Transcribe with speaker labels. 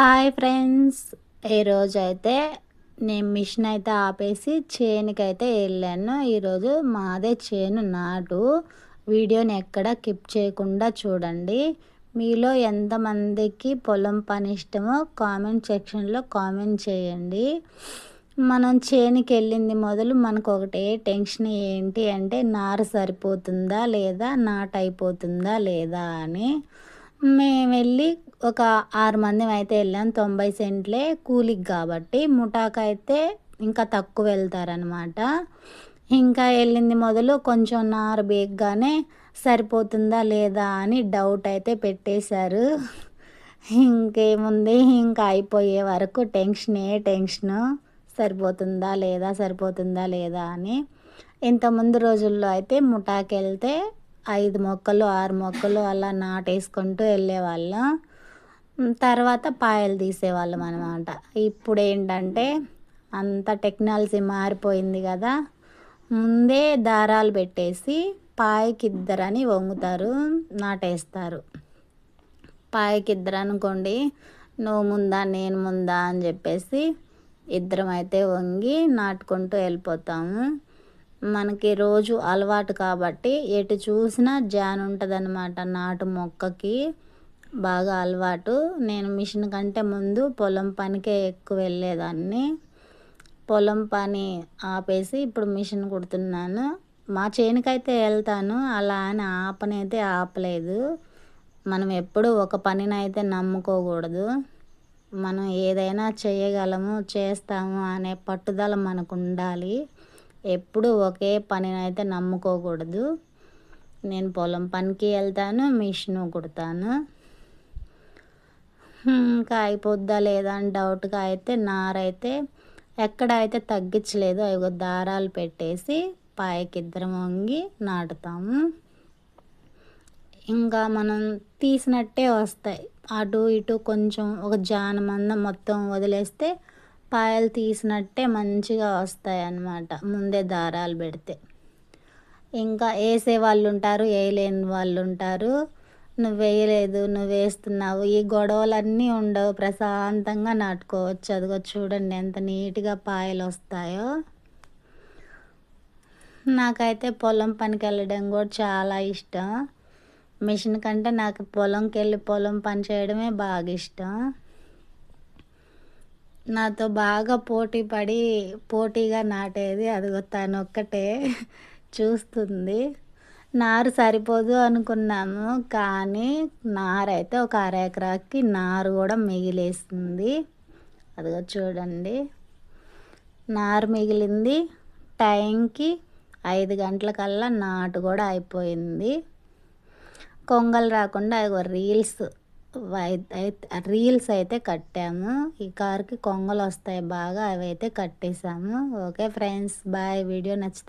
Speaker 1: Hi friends. ఈరోజు అయితే నేను మిషన్ అయితే ఆపేసి చేనుకైతే వెళ్ళాను. ఈరోజు మాదే చేను నాటు. వీడియోని ఎక్కడ కిప్ చేయకుండా చూడండి. మీలో ఎంతమందికి పొలం పని ఇష్టమో కామెంట్ సెక్షన్లో కామెంట్ చేయండి. మనం చేనుకి వెళ్ళింది మొదలు మనకు ఒకటే టెన్షన్ ఏంటి అంటే నారు సరిపోతుందా లేదా? నాటు అయిపోతుందా లేదా అని. మేము వెళ్ళి ఒక ఆరు మంది అయితే వెళ్ళాం. తొంభై సెంట్లే కూలికి కాబట్టి ముఠాకు అయితే ఇంకా తక్కువ వెళ్తారనమాట ఇంకా వెళ్ళింది మొదలు కొంచెం నారు బేగ్గానే సరిపోతుందా లేదా అని డౌట్ అయితే పెట్టేశారు. ఇంకేముంది? ఇంకా అయిపోయే వరకు టెన్షనే టెన్షను. సరిపోతుందా లేదా? సరిపోతుందా లేదా అని. ఇంతకుముందు రోజుల్లో అయితే ముఠాకి వెళ్తే ఐదు మొక్కలు ఆరు మొక్కలు అలా నాటేసుకుంటూ వెళ్ళేవాళ్ళం. తర్వాత పాయలు తీసేవాళ్ళం అనమాట ఇప్పుడు ఏంటంటే అంత టెక్నాలజీ మారిపోయింది కదా. ముందే దారాలు పెట్టేసి పాయకి ఇద్దరని వంగుతారు నాటేస్తారు. పాయకి ఇద్దరు అనుకోండి నువ్వు ముందా నేను ముందా అని చెప్పేసి ఇద్దరం అయితే వంగి నాటుకుంటూ వెళ్ళిపోతాము. మనకి రోజు అలవాటు కాబట్టి ఎటు చూసినా జాన్ ఉంటుందన్నమాట. నాటు మొక్కకి బాగా అలవాటు. నేను మిషన్ కంటే ముందు పొలం పనికే ఎక్కువ వెళ్ళేదాన్ని. పొలం పని ఆపేసి ఇప్పుడు మిషన్ కుడుతున్నాను. మా చేనుకైతే వెళ్తాను. అలా అని ఆపనైతే ఆపలేదు. మనం ఎప్పుడు ఒక పనినైతే నమ్ముకోకూడదు. మనం ఏదైనా చేయగలము చేస్తాము అనే పట్టుదల మనకు ఉండాలి ఎప్పుడు ఒకే పనినైతే నమ్ముకోకూడదు. నేను పొలం పనికి వెళ్తాను మిషన్ కుడతాను. ఇంకా అయిపోద్దా లేదా అని డౌట్గా అయితే నారైతే ఎక్కడ అయితే తగ్గించలేదు అవి దారాలు పెట్టేసి పాయకి ఇద్దరం వంగి నాటుతాము. ఇంకా మనం తీసినట్టే వస్తాయి. అటు ఇటు కొంచెం ఒక జానమంద మొత్తం వదిలేస్తే పాయలు తీసినట్టే మంచిగా వస్తాయి అన్నమాట ముందే దారాలు పెడితే. ఇంకా వేసే వాళ్ళు ఉంటారు వేయలేని వాళ్ళు ఉంటారు. నువ్వు వేయలేదు నువ్వు వేస్తున్నావు. ఈ గొడవలన్నీ ఉండవు. ప్రశాంతంగా నాటుకోవచ్చు. అదిగో చూడండి ఎంత నీట్గా పాయలు వస్తాయో. నాకైతే పొలం పనికి వెళ్ళడం కూడా చాలా ఇష్టం. మిషన్ కంటే నాకు పొలంకి వెళ్ళి పొలం పని చేయడమే బాగా ఇష్టం. నాతో బాగా పోటీ పడి పోటీగా నాటేది అదిగో తను ఒక్కటే చూస్తుంది. నారు సరిపోదు అనుకున్నాము కానీ నారు అయితే ఒక అర ఎకరాకి నారు కూడా మిగిలేస్తుంది అదిగో చూడండి. నారు మిగిలింది. టైంకి ఐదు గంటలకల్లా నాటు కూడా అయిపోయింది. కొంగలు రాకుండా అదిగో రీల్స్ రీల్స్ అయితే కట్టాము. ఈ కార్కి కొంగలు వస్తాయి బాగా అవి అయితే కట్టేసాము. Okay friends bye. వీడియో నచ్చితే